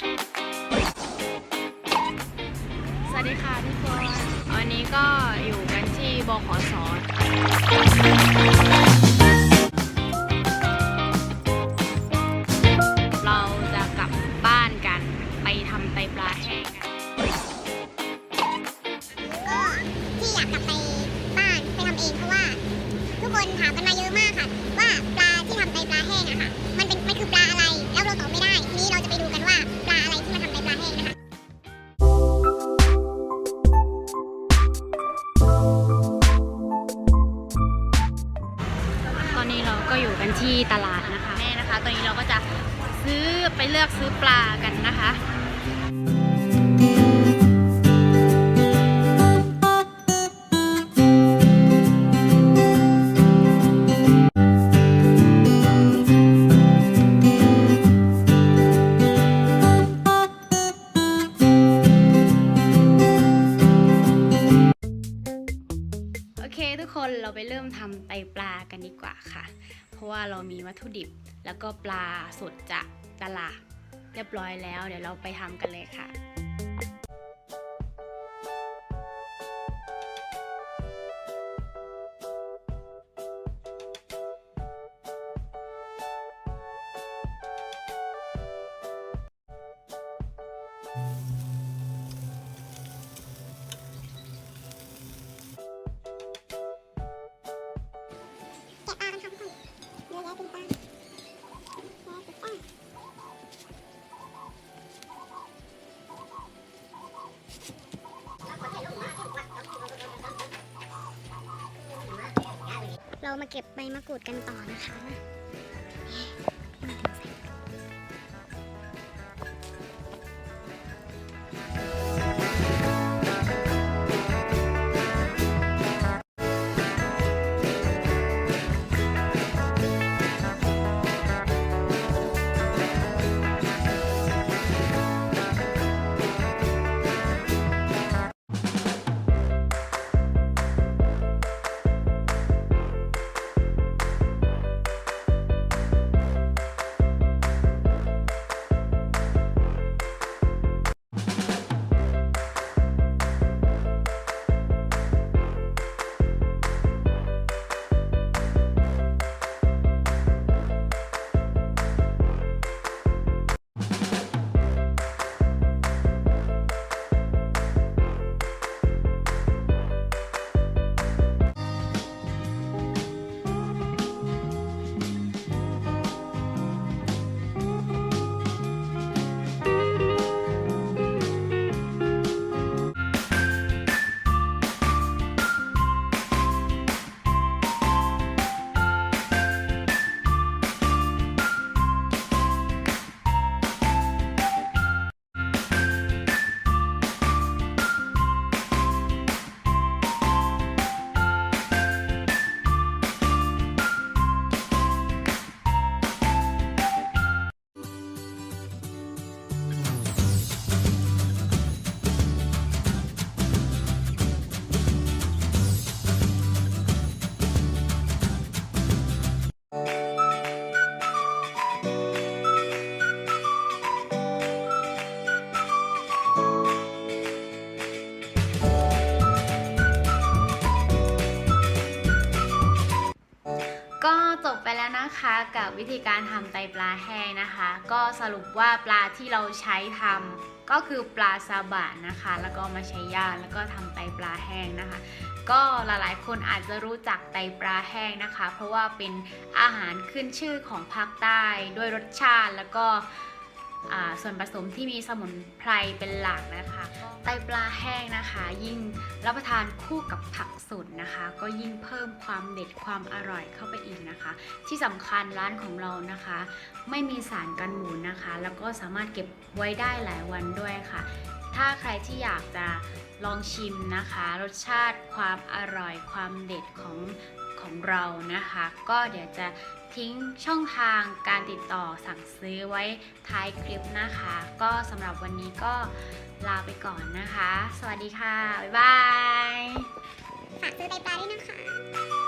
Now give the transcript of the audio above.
สวัสดีค่ะทุกคน วันนี้ก็อยู่กันที่บขสเราจะกลับบ้านกันไปทำไตปลาแห้งกัน ก็ที่อยากกลับไปบ้านไปทำเองเพราะว่า ทุกคนถามกันมาเยอะมากค่ะ ว่าปลาที่ทำไตปลาแห้งอะค่ะ อนนี้เราก็อยู่กันที่ตลาดนะคะแม่นะคะ ตอนนี้เราก็จะซื้อไปเลือกซื้อปลากันนะคะ ทำไตปลากันดีกว่าค่ะ เพราะว่าเรามีวัตถุดิบแล้วก็ปลาสดจากตลาดเรียบร้อยแล้ว เดี๋ยวเราไปทำกันเลยค่ะ เรามาเก็บใบมะกรูดกันต่อนะคะ วิธีการทำไตปลาแห้งนะคะ ก็สรุปว่าปลาที่เราใช้ทำก็คือปลาซาบะนะคะ แล้วก็มาใช้ย่างแล้วก็ทำไตปลาแห้งนะคะ ก็หลายๆ คนอาจจะรู้จักไตปลาแห้งนะคะ เพราะว่าเป็นอาหารขึ้นชื่อของภาคใต้ด้วยรสชาติแล้วก็ส่วนผสมที่มีสมุนไพรเป็นหลักนะคะ ไตปลาแห้งนะคะ ยิ่งรับประทานคู่กับผักสดนะคะ ก็ยิ่งเพิ่มความเด็ดความอร่อยเข้าไปอีกนะคะ ที่สำคัญร้านของเรานะคะ ไม่มีสารกันบูดนะคะ แล้วก็สามารถเก็บไว้ได้หลายวันด้วยค่ะ ถ้าใครที่อยากจะลองชิมนะคะ รสชาติความอร่อยความเด็ดของ ของเรานะคะ ก็เดี๋ยวจะทิ้งช่องทางการติดต่อสั่งซื้อไว้ท้ายคลิปนะคะ ก็สำหรับวันนี้ก็ลาไปก่อนนะคะ สวัสดีค่ะ บ๊ายบาย ฝากซื้อไตปลาด้วยนะคะ